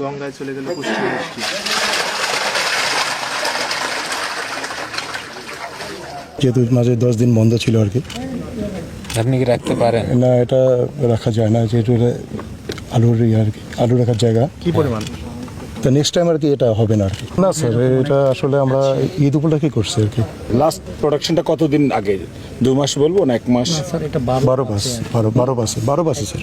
গঙ্গায় চলে গেল পশ্চিম মিষ্টি যেহেতু মাঝে দশ দিন বন্ধ ছিল আর কি। আপনি কি রাখতে পারেন? না এটা রাখা যায় না যেহেতু এটা আলুর ইয়ে আর কি আলু রাখার জায়গা। কি পরিমাণ? তা নেক্সট টাইম আর কি এটা হবে না আর কি। না স্যার এটা আসলে আমরা ঈদ উপলক্ষে করছি আর কি। লাস্ট প্রোডাকশনটা কতদিন আগে? দু মাস বলব না এক মাস? বারো পাস বারো বারো পাস বারো পাসে স্যার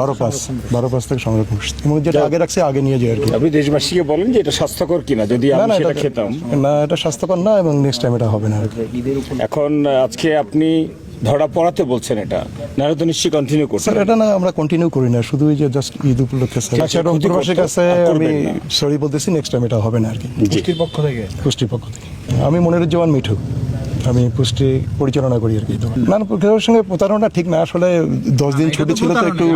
বারো পাস বারো পাস থেকে সংরক্ষণ করছি। এবং যেটা আগে রাখছি আগে নিয়ে যাই আর কি। আপনি দেশবাসীকে বলেন যে এটা স্বাস্থ্যকর কিনা যদি আমি না সেটা এটা খেতাম। না এটা স্বাস্থ্যকর না এবং নেক্সট টাইম এটা হবে না আর কি। এখন আজকে আপনি ধরা পড়াতে বলছেন এটা। নাহলে তো নিশ্চয়ই কন্টিনিউ করছেন স্যার এটা না আমরা কন্টিনিউ করি না শুধু ওই যে জাস্ট ঈদ উপলক্ষে স্যার। আচ্ছা, ক্ষতি কাছে আমি সরি বলতেছি নেক্সট টাইম এটা হবে না আর কি। পুষ্টির পক্ষ থেকে? পুষ্টির পক্ষ থেকে। আমি মনিরুজ্জামান মিঠু। আমি পুষ্টি পরিচালনা করি আর কি তো। না না সঙ্গে প্রতারণা ঠিক না আসলে দশ দিন ছুটি ছিল তো একটু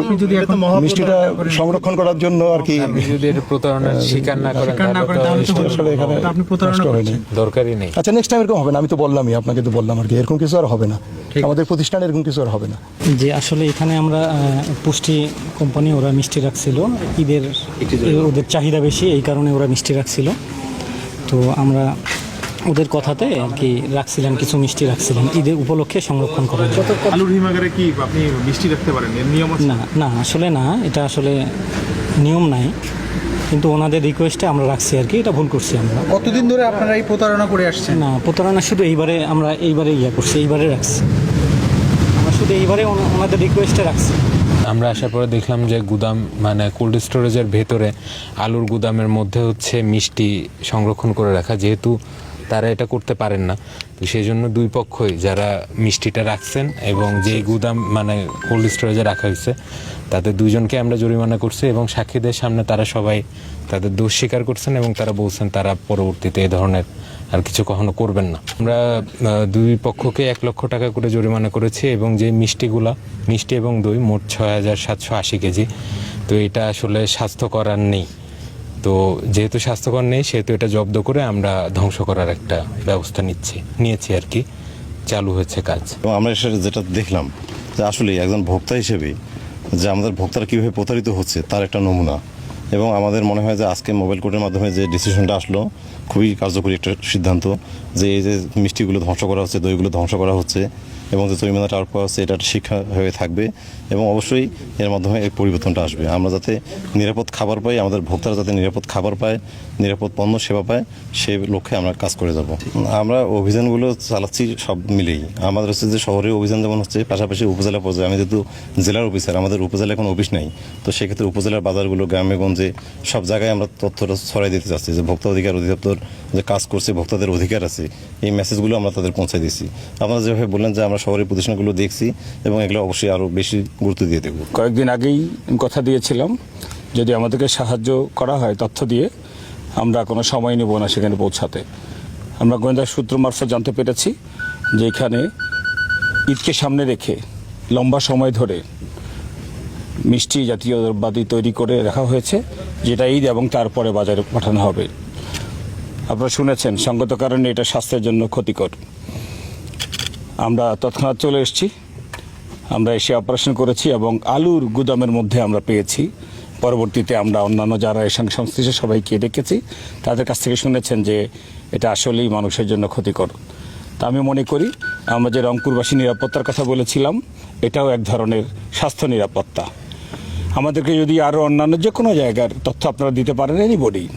মিষ্টিটা সংরক্ষণ করার জন্য আর কি। যদি প্রতারণার শিকার না করেন আসলে এখানে দরকারই নেই। আচ্ছা নেক্সট টাইম এরকম হবে না আমি তো বললামই আপনাকে তো বললাম আর কি এরকম কিছু আর হবে না। আমাদের প্রতিষ্ঠানে এরকম কিছু আর হবে না। যে আসলে এখানে আমরা পুষ্টি কোম্পানি ওরা মিষ্টি রাখছিল। ঈদের ওদের চাহিদা বেশি এই কারণে ওরা মিষ্টি রাখছিল। তো আমরা ওদের কথাতে আর কি রাখছিলাম কিছু মিষ্টি রাখছিলাম। ঈদের উপলক্ষে সংরক্ষণ করার জন্য। আলুর হিমাগারে কি আপনি মিষ্টি রাখতে পারেন? নিয়ম না না আসলে না এটা আসলে নিয়ম নাই। কিন্তু ওনাদের রিকোয়েস্টে আমরা রাখছি আর কি এটা ভুল করছি আমরা। কতদিন ধরে আপনারা এই প্রতারণা করে আসছেন? না প্রতারণা শুধু এইবারে আমরা এইবারে ইয়া করছি এইবারে রাখছি। শুধু এইবারে ওনা- ওনাদের রিকোয়েস্টে রাখছি। আমরা আসার পরে দেখলাম যে গুদাম মানে কোল্ড স্টোরেজের ভেতরে আলুর গুদামের মধ্যে হচ্ছে মিষ্টি সংরক্ষণ করে রাখা, যেহেতু তারা এটা করতে পারেন না। তো সেই জন্য দুই পক্ষই যারা মিষ্টিটা রাখছেন এবং যে গুদাম মানে কোল্ড স্টোরেজে রাখা হয়েছে, তাদের দুইজনকে আমরা জরিমানা করছি এবং সাক্ষীদের সামনে তারা সবাই তাদের দোষ স্বীকার করছেন এবং তারা বলছেন তারা পরবর্তীতে এই ধরনের আর কিছু কখনো করবেন না। আমরা দুই পক্ষকে এক লক্ষ টাকা করে জরিমানা করেছি এবং যে মিষ্টিগুলা, মিষ্টি এবং দই মোট ছয় হাজার সাতশো আশি কেজি। তো এটা আসলে স্বাস্থ্যকর আর নেই। তো যেহেতু স্বাস্থ্যকর নেই, সেহেতু এটা জব্দ করে আমরা ধ্বংস করার একটা ব্যবস্থা নিচ্ছি, নিয়েছি আর কি। চালু হয়েছে কাজ। আমরা সেটা যেটা দেখলাম যে আসলে একজন ভোক্তা হিসেবে, যে আমাদের ভোক্তারা কীভাবে প্রতারিত হচ্ছে, তার একটা নমুনা। এবং আমাদের মনে হয় যে আজকে মোবাইল কোর্টের মাধ্যমে যে ডিসিশনটা আসলো, খুবই কার্যকরী একটা সিদ্ধান্ত যে এই যে মিষ্টিগুলো ধ্বংস করা হচ্ছে, দইগুলো ধ্বংস করা হচ্ছে এবং যে আরোপ করা হচ্ছে এটা শিক্ষা হয়ে থাকবে এবং অবশ্যই এর মাধ্যমে এই পরিবর্তনটা আসবে। আমরা যাতে নিরাপদ খাবার পাই, আমাদের ভোক্তারা যাতে নিরাপদ খাবার পায়, নিরাপদ পণ্য সেবা পায় সেই লক্ষ্যে আমরা কাজ করে যাব। আমরা অভিযানগুলো চালাচ্ছি সব মিলেই। আমাদের হচ্ছে যে শহরে অভিযান যেমন হচ্ছে, পাশাপাশি উপজেলা পর্যায়ে। আমি যেহেতু জেলার অফিসার, আমাদের উপজেলায় কোনো অফিস নাই। তো সেক্ষেত্রে উপজেলার বাজারগুলো, গ্রামে গঞ্জে সব জায়গায় আমরা তথ্যটা ছড়াই দিতে চাচ্ছি, যে ভোক্তা অধিকার অধিদপ্তর যে কাজ করছে, ভোক্তাদের অধিকার আছে, এই মেসেজগুলো আমরা তাদের পৌঁছাই দিচ্ছি আপনারা যেভাবে বললেন যে আমরা শহরের প্রতিষ্ঠানগুলো দেখছি এবং এগুলো অবশ্যই আরও বেশি গুরুত্ব দিয়ে দেবো। কয়েকদিন আগেই কথা দিয়েছিলাম, যদি আমাদেরকে সাহায্য করা হয় তথ্য দিয়ে, আমরা কোনো সময় নেব না সেখানে পৌঁছাতে। আমরা গোয়েন্দা সূত্র মারফত জানতে পেরেছি যে এখানে ঈদকে সামনে রেখে লম্বা সময় ধরে মিষ্টি জাতীয় দ্রব্যাদি তৈরি করে রাখা হয়েছে, যেটা ঈদ এবং তারপরে বাজারে পাঠানো হবে। আপনারা শুনেছেন, সঙ্গত কারণে এটা স্বাস্থ্যের জন্য ক্ষতিকর। আমরা তৎক্ষণাৎ চলে এসেছি। আমরা এসে অপারেশন করেছি এবং আলুর গুদামের মধ্যে আমরা পেয়েছি। পরবর্তীতে আমরা অন্যান্য যারা এর সঙ্গে সংশ্লিষ্ট সবাইকে ডেকেছি, তাদের কাছ থেকে শুনেছেন যে এটা আসলেই মানুষের জন্য ক্ষতিকর। তা আমি মনে করি, আমরা যে রংপুরবাসী নিরাপত্তার কথা বলেছিলাম, এটাও এক ধরনের স্বাস্থ্য নিরাপত্তা। আমাদেরকে যদি আরও অন্যান্য যে কোনো জায়গার তথ্য আপনারা দিতে পারেন এনিবডি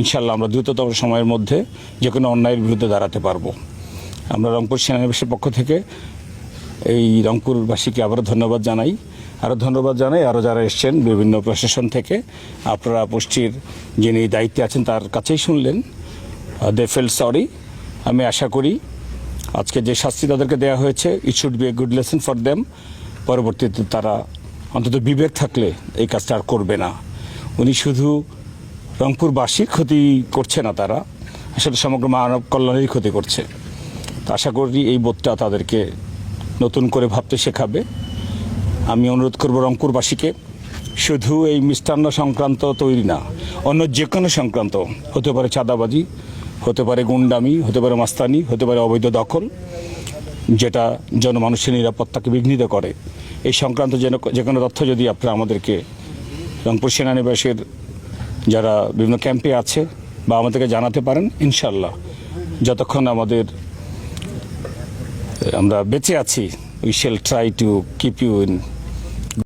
ইনশাল্লাহ আমরা দ্রুততম সময়ের মধ্যে যে কোনো অন্যায়ের বিরুদ্ধে দাঁড়াতে পারব। আমরা রংপুর সেনানিবাসের পক্ষ থেকে এই রংপুরবাসীকে আবারও ধন্যবাদ জানাই। আরও ধন্যবাদ জানাই। আরও যারা এসছেন বিভিন্ন প্রশাসন থেকে, আপনারা পুষ্টির যিনি দায়িত্বে আছেন তার কাছেই শুনলেন। দে ফেল সরি আমি আশা করি আজকে যে শাস্তি তাদেরকে দেওয়া হয়েছে it should be a good lesson for them পরবর্তীতে তারা অন্তত বিবেক থাকলে এই কাজটা আর করবে না। উনি শুধু রংপুরবাসীর ক্ষতি করছে না তারা, আসলে সমগ্র মানব কল্যাণেরই ক্ষতি করছে। আশা করি এই বোধটা তাদেরকে নতুন করে ভাবতে শেখাবে। আমি অনুরোধ করব রংপুরবাসীকে, শুধু এই মিষ্টান্ন সংক্রান্ত তৈরি না, অন্য যে কোনো সংক্রান্ত, হতে পারে চাঁদাবাজি, হতে পারে গুন্ডামি, হতে পারে মাস্তানি, হতে পারে অবৈধ দখল, যেটা জনমানুষের নিরাপত্তাকে বিঘ্নিত করে। এই সংক্রান্ত যেন যে কোনো তথ্য যদি আপনারা আমাদেরকে রংপুর সেনানিবাসের যারা বিভিন্ন ক্যাম্পে আছে বা আমাদেরকে জানাতে পারেন ইনশাল্লাহ যতক্ষণ আমাদের আমরা বেঁচে আছি. We shall try to keep you in